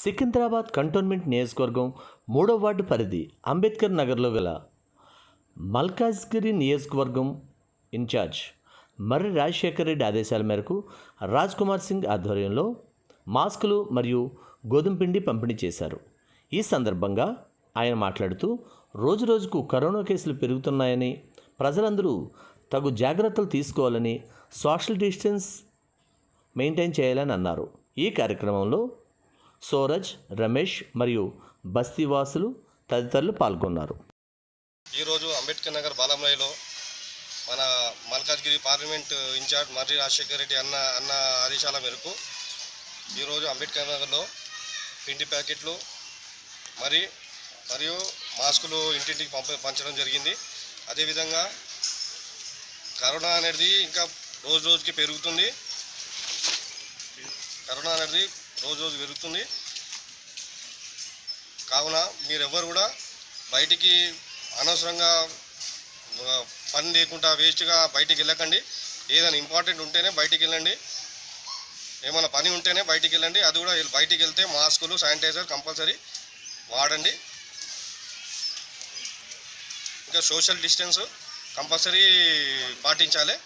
Secunderabad cantonment నియోజకవర్గం మూడో ward పరిధి అంబేద్కర్ నగర్లో గల మల్కాజ్గిరి నియోజకవర్గం ఇన్ఛార్జ్ మర్రి రాజశేఖర్ రెడ్డి ఆదేశాల మేరకు రాజ్ కుమార్ సింగ్ ఆధ్వర్యంలో మాస్కులు మరియు గోధుమ పిండి పంపిణీ చేశారు. ఈ సందర్భంగా ఆయన మాట్లాడుతూ రోజురోజుకు కరోనా కేసులు పెరుగుతున్నాయని ప్రజలందరూ తగు జాగ్రత్తలు తీసుకోవాలని సోషల్ డిస్టెన్స్ మెయింటైన్ చేయాలని అన్నారు. ఈ కార్యక్రమంలో సోరజ్ రమేష్ మరియు బస్తీవాసులు తదితరులు పాల్గొన్నారు. ఈరోజు అంబేద్కర్ నగర్ బాలంరాయిలో మన మల్కాజ్గిరి పార్లమెంట్ ఇన్ఛార్జ్ మర్రి రాజశేఖర్ రెడ్డి అన్న అన్న ఆదేశాల మేరకు ఈరోజు అంబేద్కర్ నగర్లో పిండి ప్యాకెట్లు మరి మరియు మాస్కులు ఇంటింటికి పంప పంచడం జరిగింది. అదేవిధంగా కరోనా అనేది ఇంకా రోజు రోజుకి పెరుగుతుంది. కరోనా అనేది రోజు రోజు పెరుగుతుంది. కావున మీరెవ్వరు కూడా బయటికి అనవసరంగా పని లేకుండా వేస్ట్గా బయటికి వెళ్ళకండి. ఏదైనా ఇంపార్టెంట్ ఉంటేనే బయటికి వెళ్ళండి. ఏమైనా పని ఉంటేనే బయటికి వెళ్ళండి. అది కూడా బయటికి వెళ్తే మాస్కులు శానిటైజర్ కంపల్సరీ వాడండి. ఇంకా సోషల్ డిస్టెన్స్ కంపల్సరీ పాటించాలి.